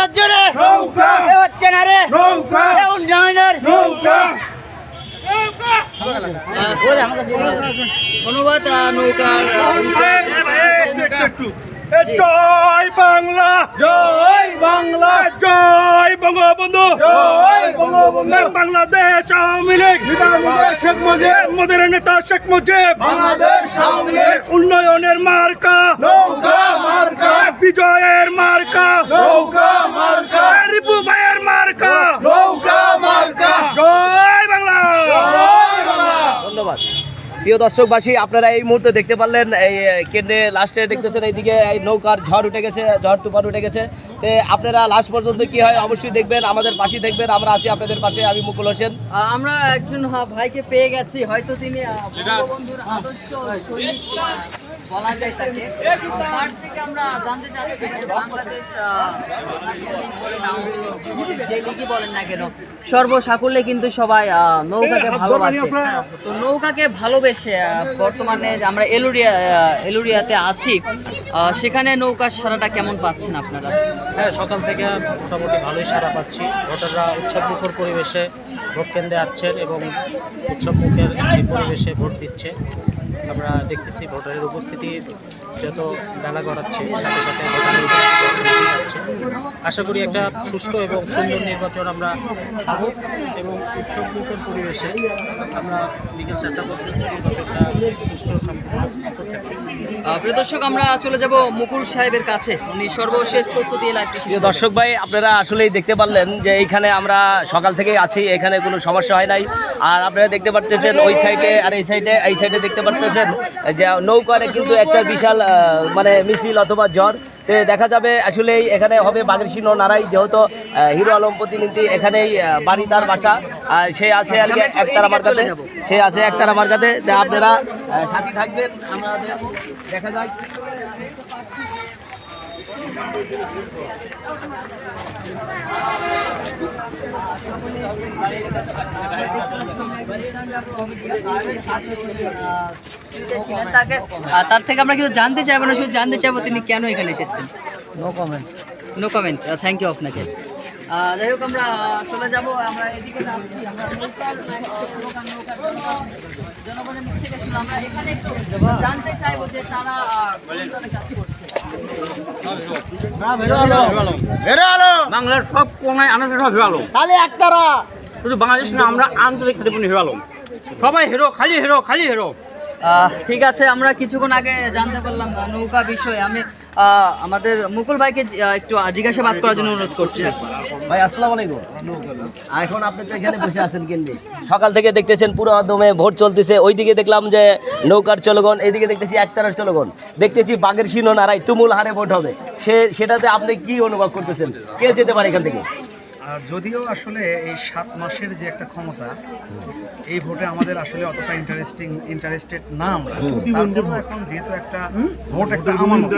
হচ্ছে রে নৌকা। এ হচ্ছে না রে? নৌকা। এ উন্নয়ন রে নৌকা। ধন্যবাদ আহ, আহ, জয় বাংলা। জয় বাংলা। জয় বঙ্গবন্ধু। জয় বঙ্গবন্ধু। বাংলাদেশ আওয়ামী লীগ। শেখ মুজিব। মোদের নেতা শেখ মুজিব। বাংলাদেশ আওয়ামী লীগ। উন্নয়নের মার্কা। নৌকা মার্কা। বিজয়ের মার্কা। নৌকা মার্কা রিপু ভাইয়ের মার্কা নৌকা মার্কা জয় বাংলা জয় বাংলা ধন্যবাদ প্রিয় দর্শকবাসী, আপনারা এই মুহূর্তে দেখতে পারলেন, এই কেন্দ্রে লাস্টে দেখতেছেন এইদিকে এই নৌকার ঝড় উঠে গেছে, ঝড় তুফান উঠে গেছে। তো আপনারা লাস্ট পর্যন্ত কি হয় অবশ্যই দেখবেন, আমাদের পাশে দেখবেন, আমরা আছি আপনাদের পাশে, আমি মুকুল হোসেন। আমরা একজন ভাইকে পেয়ে গেছি, হয়তো তিনি বন্ধুর আদর্শ বলা যায় তাকে। তার থেকে আমরা জানতে চাচ্ছি যে বাংলাদেশ যে লিগই বলেন না কেন সর্বসাকুল্যে কিন্তু সবাই নৌকাকে ভালোবাসে। তো নৌকাকে ভালোবেসে বর্তমানে আমরা এলুরিয়া এলুরিয়াতে আছি সেখানে নৌকার সারাটা কেমন পাচ্ছেন আপনারা? হ্যাঁ সকাল থেকে মোটামুটি ভালোই সারা পাচ্ছি। ভোটাররা উৎসবমুখর পরিবেশে ভোট কেন্দ্রে আসছেন এবং উৎসবমুখের পরিবেশে ভোট দিচ্ছে। আমরা দেখতেছি ভোটারের উপস্থিতি। যত বেলা গড়াচ্ছে সাথে সাথে আশা করি একটা সুষ্ঠু এবং সুন্দর নির্বাচন আমরা পাবো এবং উৎসবমুখর পরিবেশে আমরা বিকেল চারটা পর্যন্ত নির্বাচনটা সুষ্ঠু সম্পূর্ণ করতে পারি প্রিয় দর্শক আমরা চলে যাব মুকুল সাহেবের কাছে। উনি সর্বশেষ তথ্য দিয়ে লাইভটি প্রিয় দর্শক ভাই আপনারা আসলেই দেখতে পারলেন যে এইখানে আমরা সকাল থেকেই আছি এখানে কোনো সমস্যা হয় নাই। আর আপনারা দেখতে পারতেছেন ওই সাইডে আর এই সাইডে এই সাইডে দেখতে পারতেছেন যে নৌকারে কিন্তু একটা বিশাল মানে মিছিল অথবা জ্বর। দেখা যাবে আসলেই এখানে হবে বাগের সিংহ নারাই যেহেতু হিরো আলম প্রতিনিধি এখানেই বাড়ি তার বাসা। আর সে আছে আর কি আমার একতারা চলে যাব। সে আছে একতারা আমার কাছে আপনারা সাথে থাকবেন। আমাদের দেখা যায় ছিলেন তাকে আহ, তার থেকে আমরা কিন্তু জানতে চাইব না শুধু জানতে চাইব তিনি কেন এখানে এসেছেন। No comment no comment thank you আপনাকে। যাই হোক আমরা চলে যাব আমরা এদিকে যাচ্ছি। আমরা জনগণের মুখ থেকে আমরা এখানে একটু জানতে চাইব যে তারা কাজ করছে বাংলার সব কোনায় আনাচে সব হিরো আলম। খালি একতারা। শুধু বাংলাদেশ না আমরা আন্তর্জাতিক খাতে হিরো আলম। সবাই হিরো খালি হিরো খালি হিরো। ঠিক আছে, আমরা কিছুক্ষণ আগে জানতে পারলাম নৌকা বিষয়ে। আমি আমাদের মুকুল ভাইকে একটু জিজ্ঞাসাবাদ করার জন্য অনুরোধ করছি। ভাই, আসসালামু আলাইকুম। এখন আপনি তো এখানে বসে আছেন কেন্দ্রে সকাল থেকে দেখতেছেন পুরো মাধ্যমে ভোট চলতেছে। ওইদিকে দেখলাম যে নৌকার চলগন এইদিকে দেখতেছি একতারার চলগন। দেখতেছি বাগের সিংহ নারাই তুমুল হারে ভোট হবে। সে, সেটাতে আপনি কি অনুভব করতেছেন? কে যেতে পারে এখান থেকে? আর যদিও আসলে এই সাত মাসের যে একটা ক্ষমতা এই ভোটে আমাদের আসলে অতটা ইন্টারেস্টিং ইন্টারেস্টেড না আমরা। এখন যেহেতু একটা ভোট একটা আমানত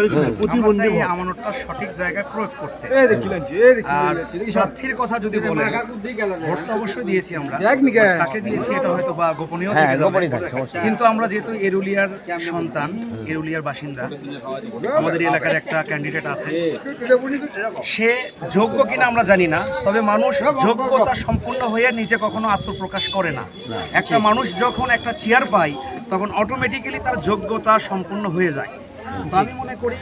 আমরা চাই এই আমানতটা সঠিক জায়গায় প্রয়োগ করতে। আর প্রার্থীর কথা যদি বলেন ভোটটা অবশ্যই দিয়েছি আমরা। কাকে দিয়েছি এটা হয়তো বা গোপনীয় হ্যাঁ, থেকে যাবে। কিন্তু আমরা যেহেতু এরুলিয়ার সন্তান এরুলিয়ার বাসিন্দা আমাদের এলাকার একটা ক্যান্ডিডেট আছে। সে যোগ্য কিনা আমরা জানি না তবে মানুষ যোগ্যতা সম্পূর্ণ হয়ে নিজে কখনো আত্মপ্রকাশ করে না। একটা মানুষ যখন একটা চেয়ার পায় তখন অটোমেটিক্যালি তার যোগ্যতা সম্পূর্ণ হয়ে যায়। তো আমি মনে করি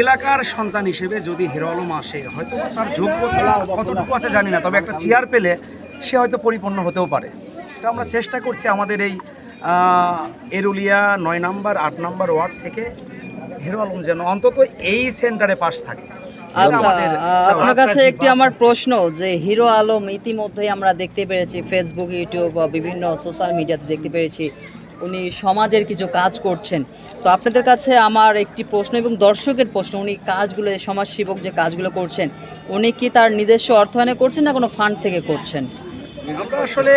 এলাকার সন্তান হিসেবে যদি হিরো আলম আসে হয়তো তার যোগ্যতা কতটুকু আছে জানি না তবে একটা চেয়ার পেলে সে হয়তো পরিপূর্ণ হতেও পারে। তো আমরা চেষ্টা করছি আমাদের এই এরুলিয়া নয় নাম্বার আট নাম্বার ওয়ার্ড থেকে হিরো আলম যেন অন্তত এই সেন্টারে পাশ থাকে। আচ্ছা। আপনার কাছে একটি আমার প্রশ্ন যে হিরো আলম ইতিমধ্যেই আমরা দেখতে পেরেছি ফেসবুক ইউটিউব বা বিভিন্ন সোশ্যাল মিডিয়াতে দেখতে পেরেছি। উনি সমাজের কিছু কাজ করছেন। তো আপনাদের কাছে আমার একটি প্রশ্ন এবং দর্শকের প্রশ্ন উনি কাজগুলো সমাজসেবক যে কাজগুলো করছেন উনি কি তার নিজস্ব অর্থায়নে করছেন না কোনো ফান্ড থেকে করছেন? আমরা আসলে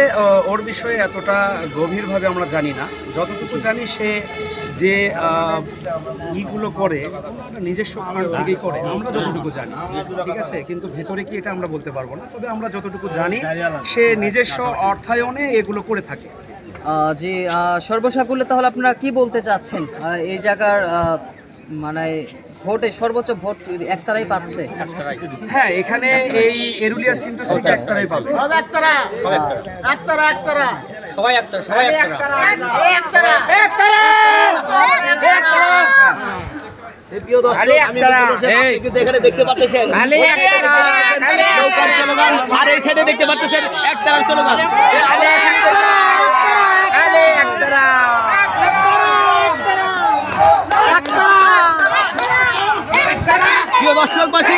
ওর বিষয়ে এতটা গভীরভাবে আমরা জানি না। যতটুকু জানি সে যে ইগুলো করে নিজস্ব ফান্ড থেকেই করে আমরা যতটুকু জানি ঠিক আছে? কিন্তু ভেতরে কি এটা আমরা বলতে পারব না? তবে আমরা যতটুকু জানি সে নিজস্ব অর্থায়নে এগুলো করে থাকে। আহ, সর্বসাকুল্যে তাহলে আপনারা কি বলতে চাচ্ছেন? এই জায়গার মানে ভোটে সর্বোচ্চ ভোট একটারাই পাচ্ছে। হ্যাঁ এখানে এই এরুলিয়া সেন্টার থেকে একটারাই পাবে। সবাই একটা সবাই একটা প্রিয় দর্শক, আমি বলব যে আপনি কিন্তু এখানে দেখতে পাচ্ছেন। নৌকার আর এই সাইডে দেখতে পাচ্ছেন একতারার স্লোগান প্রিয় দর্শকবাসী